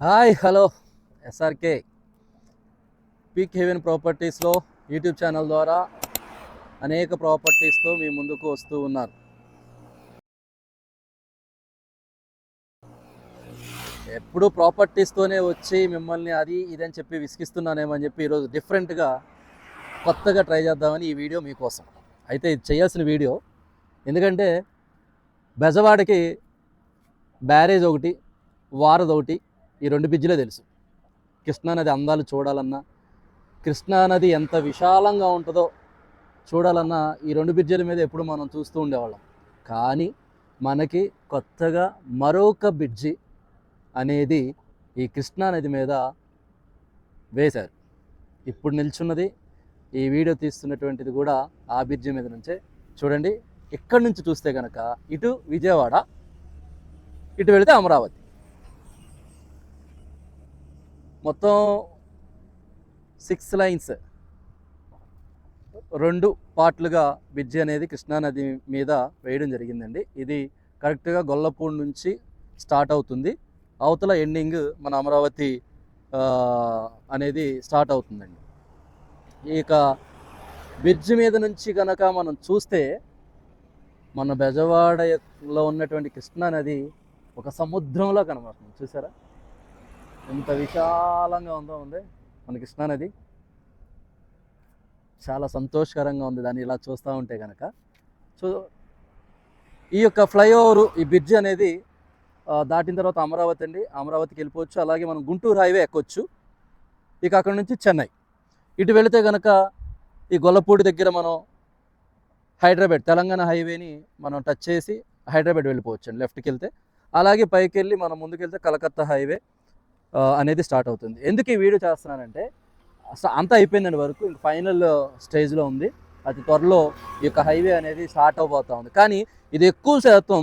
Hi hello SRK peak heaven ప్రాపర్టీస్లో YouTube channel ద్వారా అనేక ప్రాపర్టీస్తో మీ ముందుకు వస్తూ ఉన్నారు. ఎప్పుడు ప్రాపర్టీస్తోనే వచ్చి మిమ్మల్ని అది ఇదని చెప్పి విసిగిస్తున్నానేమని చెప్పి ఈరోజు డిఫరెంట్గా కొత్తగా ట్రై చేద్దామని ఈ వీడియో మీకోసం. అయితే ఇది చేయాల్సిన వీడియో. ఎందుకంటే బెజవాడకి బ్యారేజ్ ఒకటి వారధి ఒకటి ఈ రెండు బ్రిడ్జిలే తెలుసు. కృష్ణానది అందాలు చూడాలన్నా కృష్ణానది ఎంత విశాలంగా ఉంటుందో చూడాలన్నా ఈ రెండు బ్రిడ్జిల మీద ఎప్పుడు మనం చూస్తూ ఉండేవాళ్ళం. కానీ మనకి కొత్తగా మరొక బ్రిడ్జి అనేది ఈ కృష్ణానది మీద వేశారు. ఇప్పుడు నిల్చున్నది ఈ వీడియో తీస్తున్నటువంటిది కూడా ఆ బ్రిడ్జి మీద నుంచే చూడండి. ఇక్కడి నుంచి చూస్తే కనుక ఇటు విజయవాడ ఇటు వెళితే అమరావతి. మొత్తం సిక్స్ లైన్స్ రెండు పార్ట్లుగా బ్రిడ్జ్ అనేది కృష్ణానది మీద వేయడం జరిగిందండి. ఇది కరెక్ట్గా గొల్లపూడి నుంచి స్టార్ట్ అవుతుంది. అవతల ఎండింగ్ మన అమరావతి అనేది స్టార్ట్ అవుతుందండి. ఇక బ్రిడ్జ్ మీద నుంచి కనుక మనం చూస్తే మన బెజవాడలో ఉన్నటువంటి కృష్ణానది ఒక సముద్రంలో కనబడుతుంది. చూసారా? ఎంత విశాలంగా ఉందో ఉంది. మన కృష్ణానది చాలా సంతోషకరంగా ఉంది. దాన్ని ఇలా చూస్తూ ఉంటే కనుక సో ఈ యొక్క ఫ్లైఓవర్ ఈ బ్రిడ్జ్ అనేది దాటిన తర్వాత అమరావతి అండి. అమరావతికి వెళ్ళిపోవచ్చు. అలాగే మనం గుంటూరు హైవే ఎక్కొచ్చు. ఇక అక్కడ నుంచి చెన్నై. ఇటు వెళితే కనుక ఈ గొల్లపూడి దగ్గర మనం హైదరాబాద్ తెలంగాణ హైవేని మనం టచ్ చేసి హైదరాబాద్ వెళ్ళిపోవచ్చు అండి లెఫ్ట్కి వెళ్తే. అలాగే పైకి వెళ్ళి మనం ముందుకెళ్తే కలకత్తా హైవే. అనేది స్టార్ట్ అవుతుంది. ఎందుకు ఈ వీడియో చేస్తున్నానంటే అంతా అయిపోయిందండి వరకు ఇంక ఫైనల్ స్టేజ్లో ఉంది. అతి త్వరలో ఈ యొక్క హైవే అనేది స్టార్ట్ అవబోతూ ఉంది. కానీ ఇది ఎక్కువ శాతం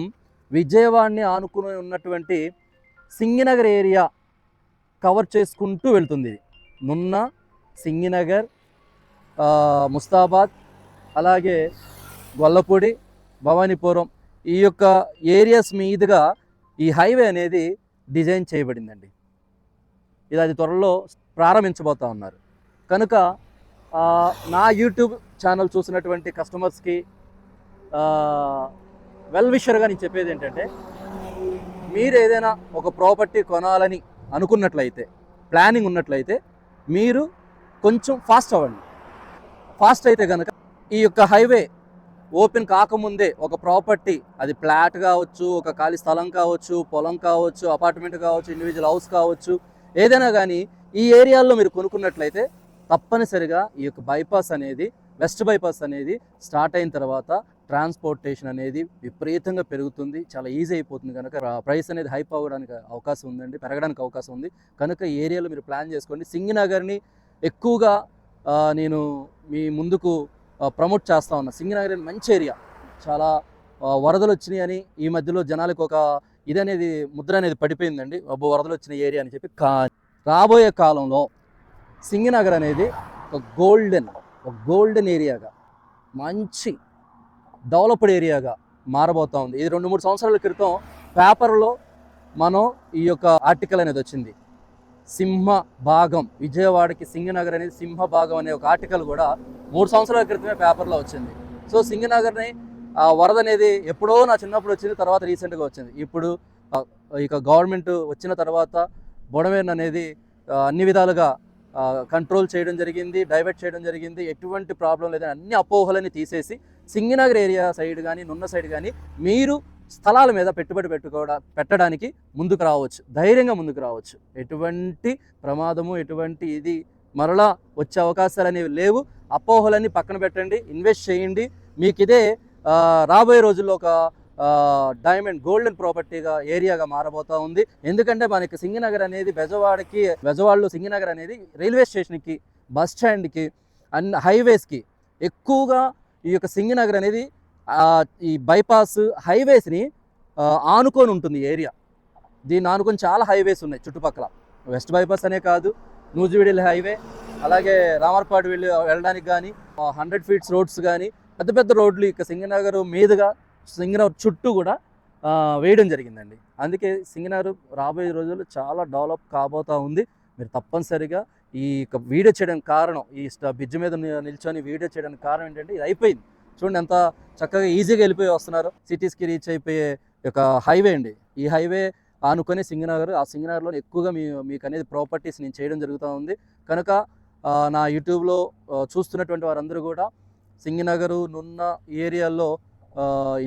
విజయవాడని ఆనుకుని ఉన్నటువంటి సింగినగర్ ఏరియా కవర్ చేసుకుంటూ వెళ్తుంది నున్న సింగినగర్ ముస్తాబాద్ అలాగే గొల్లపూడి భవానీపురం ఈ యొక్క ఏరియాస్ మీదుగా ఈ హైవే అనేది డిజైన్ చేయబడిందండి. ఇది అది త్వరలో ప్రారంభించబోతా ఉన్నారు. కనుక నా యూట్యూబ్ ఛానల్ చూసినటువంటి కస్టమర్స్కి వెల్ విషర్గా నేను చెప్పేది ఏంటంటే మీరు ఏదైనా ఒక ప్రాపర్టీ కొనాలని అనుకున్నట్లయితే ప్లానింగ్ ఉన్నట్లయితే మీరు కొంచెం ఫాస్ట్ అవ్వండి. ఫాస్ట్ అయితే కనుక ఈ యొక్క హైవే ఓపెన్ కాకముందే ఒక ప్రాపర్టీ అది ఫ్లాట్ కావచ్చు ఒక ఖాళీ స్థలం కావచ్చు పొలం కావచ్చు అపార్ట్మెంట్ కావచ్చు ఇండివిజువల్ హౌస్ కావచ్చు ఏదైనా కానీ ఈ ఏరియాల్లో మీరు కొనుక్కున్నట్లయితే తప్పనిసరిగా ఈ యొక్క బైపాస్ అనేది వెస్ట్ బైపాస్ అనేది స్టార్ట్ అయిన తర్వాత ట్రాన్స్పోర్టేషన్ అనేది విపరీతంగా పెరుగుతుంది. చాలా ఈజీ అయిపోతుంది కనుక ప్రైస్ అనేది హైప్ అవ్వడానికి అవకాశం ఉందండి పెరగడానికి అవకాశం ఉంది. కనుక ఈ ఏరియాలో మీరు ప్లాన్ చేసుకోండి. సింగినగర్ని ఎక్కువగా నేను మీ ముందుకు ప్రమోట్ చేస్తా ఉన్నా. సింగినగర్ మంచి ఏరియా. చాలా వరదలు వచ్చినాయి అని ఈ మధ్యలో జనాలకు ఒక ఇది అనేది ముద్ర అనేది పడిపోయిందండి. అబ్బో వరదలు వచ్చిన ఏరియా అని చెప్పి కా రాబోయే కాలంలో సింగినగర్ అనేది ఒక గోల్డెన్ ఒక గోల్డెన్ ఏరియాగా మంచి డెవలప్డ్ ఏరియాగా మారబోతూ ఉంది. ఇది రెండు మూడు సంవత్సరాల క్రితం పేపర్లో మనం ఈ యొక్క ఆర్టికల్ అనేది వచ్చింది. సింహ భాగం విజయవాడకి సింగనగర్ అనేది సింహ భాగం అనే ఒక ఆర్టికల్ కూడా మూడు సంవత్సరాల క్రితమే పేపర్లో వచ్చింది. సో సింగనగర్ని ఆ వరద అనేది ఎప్పుడో నా చిన్నప్పుడు వచ్చింది తర్వాత రీసెంట్గా వచ్చింది. ఇప్పుడు ఇక గవర్నమెంట్ వచ్చిన తర్వాత బొడమేన్ అనేది అన్ని విధాలుగా కంట్రోల్ చేయడం జరిగింది డైవర్ట్ చేయడం జరిగింది. ఎటువంటి ప్రాబ్లం లేదని అన్ని అపోహలని తీసేసి సింగినగర్ ఏరియా సైడ్ కానీ నున్న సైడ్ కానీ మీరు స్థలాల మీద పెట్టుబడి పెట్టుకోవడా పెట్టడానికి ముందుకు రావచ్చు. ధైర్యంగా ముందుకు రావచ్చు. ఎటువంటి ప్రమాదము ఎటువంటి ఇది మరలా వచ్చే అవకాశాలు అనేవి లేవు. అపోహలన్నీ పక్కన పెట్టండి ఇన్వెస్ట్ చేయండి. మీకు ఇదే రాబోయే రోజుల్లో ఒక డైమండ్ గోల్డెన్ ప్రాపర్టీగా ఏరియాగా మారబోతా ఉంది. ఎందుకంటే మనకి సింగనగర్ అనేది బెజవాడకి బెజవాడలో సింగనగర్ అనేది రైల్వే స్టేషన్కి బస్ స్టాండ్కి అండ్ హైవేస్కి ఎక్కువగా ఈ యొక్క సింగనగర్ అనేది ఈ బైపాస్ హైవేస్ని ఆనుకొని ఉంటుంది ఈ ఏరియా. దీన్ని ఆనుకొని చాలా హైవేస్ ఉన్నాయి చుట్టుపక్కల. వెస్ట్ బైపాస్ అనే కాదు నూజివీడి హైవే అలాగే రామర్పాడు వెళ్ళి వెళ్ళడానికి కానీ హండ్రెడ్ ఫీట్స్ రోడ్స్ కానీ పెద్ద పెద్ద రోడ్లు ఇక సింగనగర్ మీదుగా సింగనగర్ చుట్టూ కూడా వేయడం జరిగిందండి. అందుకే సింగనగర్ రాబోయే రోజుల్లో చాలా డెవలప్ కాబోతూ ఉంది. మీరు తప్పనిసరిగా ఈ యొక్క వీడియో చేయడానికి కారణం ఈ బ్రిడ్జ్ మీద నిల్చొని వీడియో చేయడానికి కారణం ఏంటంటే ఇది అయిపోయింది. చూడండి ఎంత చక్కగా ఈజీగా వెళ్ళిపోయి వస్తున్నారు. సిటీస్కి రీచ్ అయిపోయే ఒక హైవే అండి. ఈ హైవే ఆనుకొని సింగనగర్ ఆ సింగనగర్లో ఎక్కువగా మీ మీకు అనేది ప్రాపర్టీస్ నేను చేయడం జరుగుతూ ఉంది. కనుక నా యూట్యూబ్లో చూస్తున్నటువంటి వారందరూ కూడా సింగనగరు నున్న ఏరియాల్లో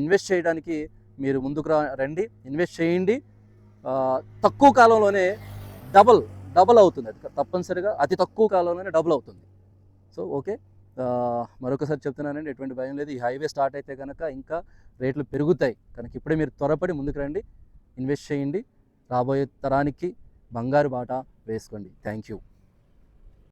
ఇన్వెస్ట్ చేయడానికి మీరు ముందుకు రా రండి. ఇన్వెస్ట్ చేయండి. తక్కువ కాలంలోనే డబల్ డబల్ అవుతుంది. అది తప్పనిసరిగా అతి తక్కువ కాలంలోనే డబుల్ అవుతుంది. So okay. మరొకసారి చెప్తున్నానండి ఎటువంటి భయం లేదు. ఈ హైవే స్టార్ట్ అయితే కనుక ఇంకా రేట్లు పెరుగుతాయి. కనుక ఇప్పుడే మీరు త్వరపడి ముందుకు రండి. ఇన్వెస్ట్ చేయండి. రాబోయే తరానికి బంగారు బాట వేసుకోండి. Thank you